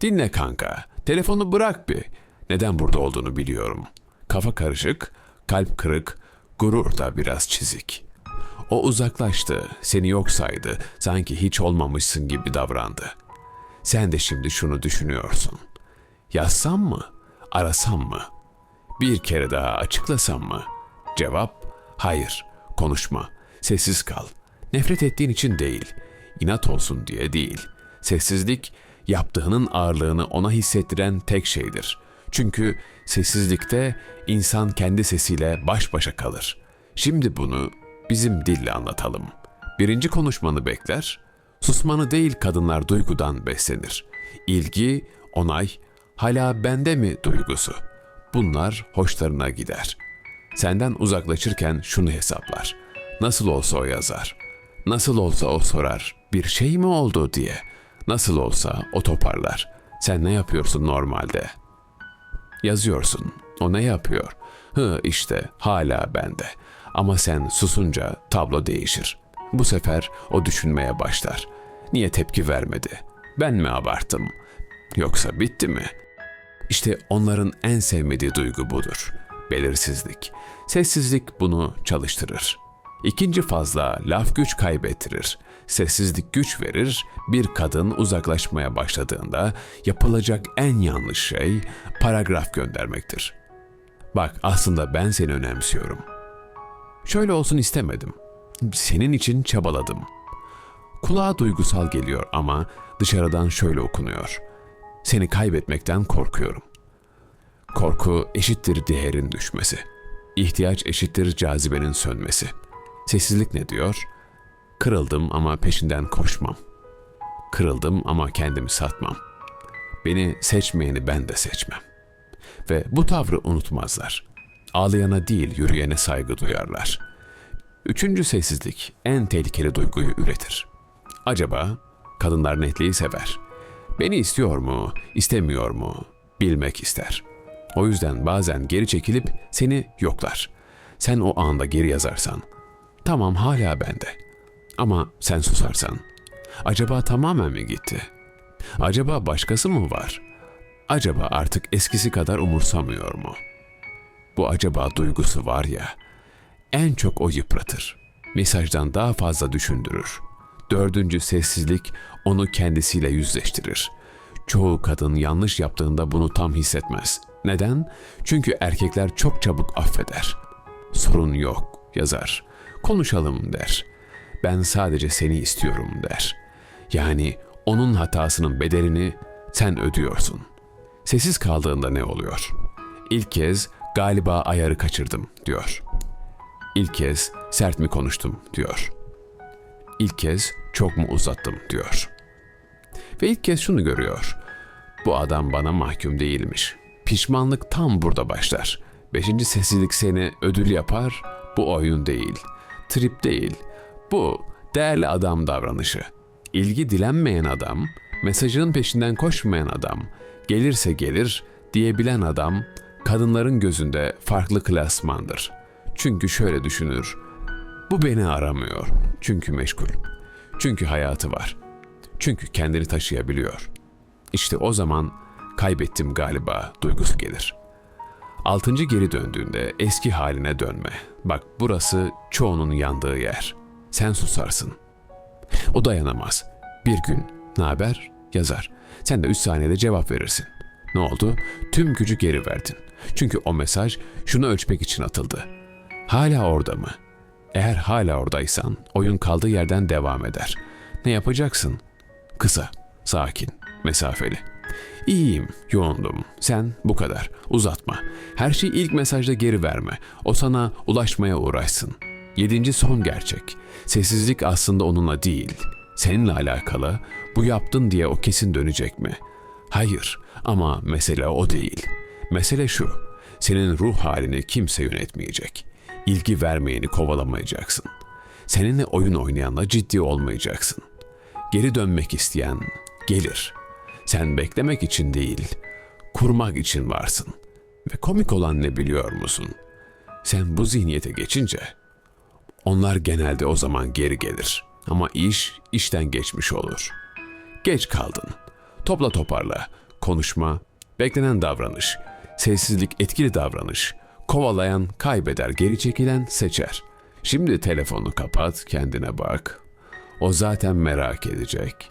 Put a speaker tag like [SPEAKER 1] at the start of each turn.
[SPEAKER 1] Dinle kanka. Telefonu bırak bir. Neden burada olduğunu biliyorum. Kafa karışık, kalp kırık, gurur da biraz çizik. O uzaklaştı, seni yok saydı, sanki hiç olmamışsın gibi davrandı. Sen de şimdi şunu düşünüyorsun. Yazsam mı? Arasam mı? Bir kere daha açıklasam mı? Cevap, hayır, konuşma, sessiz kal. Nefret ettiğin için değil, inat olsun diye değil. Sessizlik, yaptığının ağırlığını ona hissettiren tek şeydir. Çünkü sessizlikte insan kendi sesiyle baş başa kalır. Şimdi bunu bizim dille anlatalım. Birinci konuşmanı bekler, susmanı değil kadınlar duygudan beslenir. İlgi, onay, hala bende mi duygusu. Bunlar hoşlarına gider. Senden uzaklaşırken şunu hesaplar. Nasıl olsa o yazar. Nasıl olsa o sorar. Bir şey mi oldu diye. Nasıl olsa o toparlar. Sen ne yapıyorsun normalde? Yazıyorsun. O ne yapıyor? Hı işte hala bende. Ama sen susunca tablo değişir. Bu sefer o düşünmeye başlar. Niye tepki vermedi? Ben mi abarttım? Yoksa bitti mi? İşte onların en sevmediği duygu budur. Belirsizlik. Sessizlik bunu çalıştırır. İkinci fazla laf güç kaybettirir. Sessizlik güç verir. Bir kadın uzaklaşmaya başladığında yapılacak en yanlış şey paragraf göndermektir. Bak aslında ben seni önemsiyorum. Şöyle olsun istemedim. Senin için çabaladım. Kulağa duygusal geliyor ama dışarıdan şöyle okunuyor. Seni kaybetmekten korkuyorum. Korku eşittir değerin düşmesi. İhtiyaç eşittir cazibenin sönmesi. Sessizlik ne diyor? Kırıldım ama peşinden koşmam. Kırıldım ama kendimi satmam. Beni seçmeyeni ben de seçmem. Ve bu tavrı unutmazlar. Ağlayana değil yürüyene saygı duyarlar. Üçüncü sessizlik en tehlikeli duyguyu üretir. Acaba kadınlar netliği sever. Beni istiyor mu, istemiyor mu bilmek ister. O yüzden bazen geri çekilip seni yoklar. Sen o anda geri yazarsan, tamam hala bende. Ama sen susarsan, acaba tamamen mi gitti? Acaba başkası mı var? Acaba artık eskisi kadar umursamıyor mu? Bu acaba duygusu var ya, en çok o yıpratır. Mesajdan daha fazla düşündürür. Dördüncü sessizlik onu kendisiyle yüzleştirir. Çoğu kadın yanlış yaptığında bunu tam hissetmez. Neden? Çünkü erkekler çok çabuk affeder. Sorun yok yazar. Konuşalım der. Ben sadece seni istiyorum der. Yani onun hatasının bedelini sen ödüyorsun. Sessiz kaldığında ne oluyor? İlk kez galiba ayarı kaçırdım diyor. İlk kez sert mi konuştum diyor. İlk kez çok mu uzattım diyor. Ve ilk kez şunu görüyor. Bu adam bana mahkum değilmiş. Pişmanlık tam burada başlar. Beşinci sessizlik seni ödül yapar. Bu oyun değil. Trip değil. Bu değerli adam davranışı. İlgi dilenmeyen adam, mesajının peşinden koşmayan adam, gelirse gelir diyebilen adam, kadınların gözünde farklı klasmandır. Çünkü şöyle düşünür. Bu beni aramıyor. Çünkü meşgul. Çünkü hayatı var. Çünkü kendini taşıyabiliyor. İşte o zaman kaybettim galiba duygusu gelir. Altıncı geri döndüğünde eski haline dönme. Bak burası çoğunun yandığı yer. Sen susarsın. O dayanamaz. Bir gün ne haber yazar. Sen de üç saniyede cevap verirsin. Ne oldu? Tüm gücü geri verdin. Çünkü o mesaj şunu ölçmek için atıldı. Hala orada mı? Eğer hala oradaysan oyun kaldığı yerden devam eder. Ne yapacaksın? Kısa, sakin, mesafeli. İyiyim, yoğundum. Sen bu kadar. Uzatma. Her şeyi ilk mesajda geri verme. O sana ulaşmaya uğraşsın. Yedinci son gerçek. Sessizlik aslında onunla değil. Seninle alakalı. Bu yaptın diye o kesin dönecek mi? Hayır ama mesele o değil. Mesele şu. Senin ruh halini kimse yönetmeyecek. İlgi vermeyeni kovalamayacaksın. Seninle oyun oynayanla ciddi olmayacaksın. Geri dönmek isteyen gelir. Sen beklemek için değil, kurmak için varsın. Ve komik olan ne biliyor musun? Sen bu zihniyete geçince onlar genelde o zaman geri gelir. Ama iş işten geçmiş olur. Geç kaldın. Topla toparla. konuşma, beklenen davranış, sessizlik etkili davranış, kovalayan kaybeder, geri çekilen seçer. Şimdi telefonu kapat, kendine bak. O zaten merak edecek.